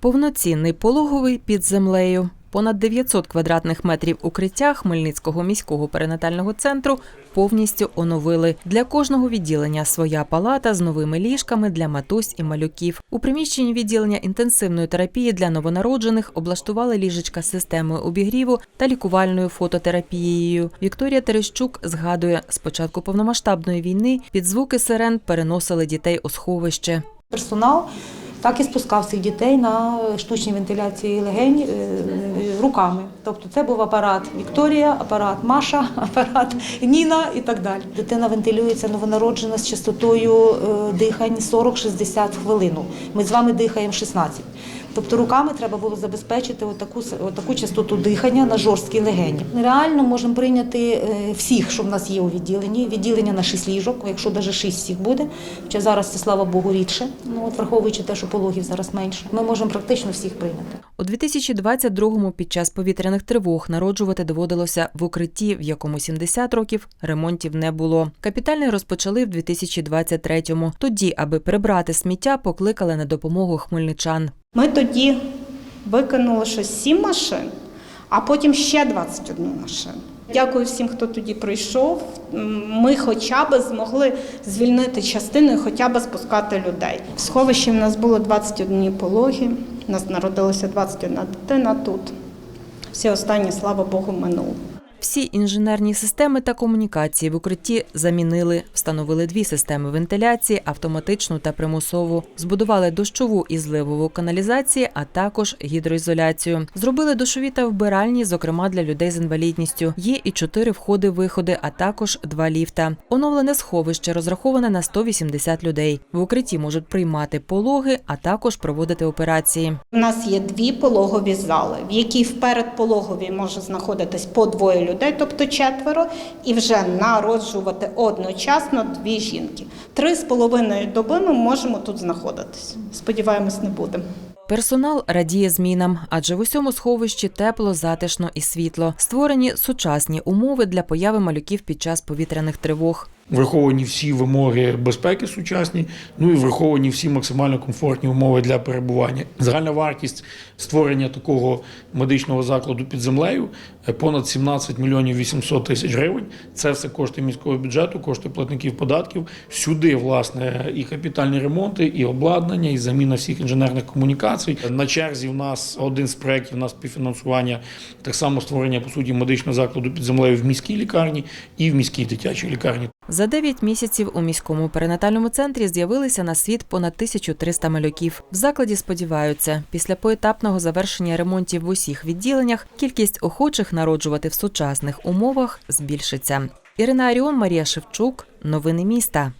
Повноцінний пологовий під землею. Понад 900 квадратних метрів укриття Хмельницького міського перинатального центру повністю оновили. Для кожного відділення своя палата з новими ліжками для матусь і малюків. У приміщенні відділення інтенсивної терапії для новонароджених облаштували ліжечка системою обігріву та лікувальною фототерапією. Вікторія Терещук згадує, з початку повномасштабної війни під звуки сирен переносили дітей у сховище. Персонал так і спускав цих дітей на штучній вентиляції легень е, е, руками. Тобто це був апарат Вікторія, апарат Маша, апарат Ніна і так далі. Дитина вентилюється новонароджена з частотою е, дихань 40-60 хвилину. Ми з вами дихаємо 16. Тобто руками треба було забезпечити отаку, отаку частоту дихання на жорсткі легені. Реально можемо прийняти е, всіх, що в нас є у відділенні. Відділення на 6 ліжок, якщо навіть 6 всіх буде. Хоча зараз це, слава Богу, рідше, ну, от враховуючи те, що пологів зараз менше. Ми можемо практично всіх прийняти. У 2022-му під час повітряних тривог народжувати доводилося в укритті, в якому 70 років ремонтів не було. Капітальний розпочали в 2023-му. Тоді, аби прибрати сміття, покликали на допомогу хмельничан. Ми тоді викинули щось 7 машин, а потім ще 21 машину. Дякую всім, хто тоді прийшов. Ми хоча б змогли звільнити частину і хоча б спускати людей. В сховищі в нас було 21 пологи, у нас народилося 21 дитина тут. Всі останні, слава Богу, минуло. Всі інженерні системи та комунікації в укритті замінили, встановили дві системи вентиляції, автоматичну та примусову, збудували дощову і зливову каналізації, а також гідроізоляцію. Зробили душові та вбиральні, зокрема для людей з інвалідністю. Є і чотири входи-виходи, а також два ліфта. Оновлене сховище розраховане на 180 людей. В укритті можуть приймати пологи, а також проводити операції. У нас є дві пологові зали, в якій в передпологовій може знаходитись по двоє людей, тобто четверо, і вже народжувати одночасно дві жінки. Три з половиною доби ми можемо тут знаходитись. Сподіваємось, не будемо. Персонал радіє змінам, адже в усьому сховищі тепло, затишно і світло. Створені сучасні умови для появи малюків під час повітряних тривог. Враховані всі вимоги безпеки сучасні, ну і враховані всі максимально комфортні умови для перебування. Загальна вартість створення такого медичного закладу під землею е, понад 17 мільйонів 800 тисяч гривень. Це все кошти міського бюджету, кошти платників податків. Сюди, власне, і капітальні ремонти, і обладнання, і заміна всіх інженерних комунікацій. На черзі в нас один з проєктів на співфінансування так само створення по суті медичного закладу під землею в міській лікарні і в міській дитячій лікарні. За 9 місяців у міському перинатальному центрі з'явилися на світ понад 1300 малюків. В закладі сподіваються, після поетапного завершення ремонтів в усіх відділеннях кількість охочих народжувати в сучасних умовах збільшиться. Ірина Аріон, Марія Шевчук. Новини міста.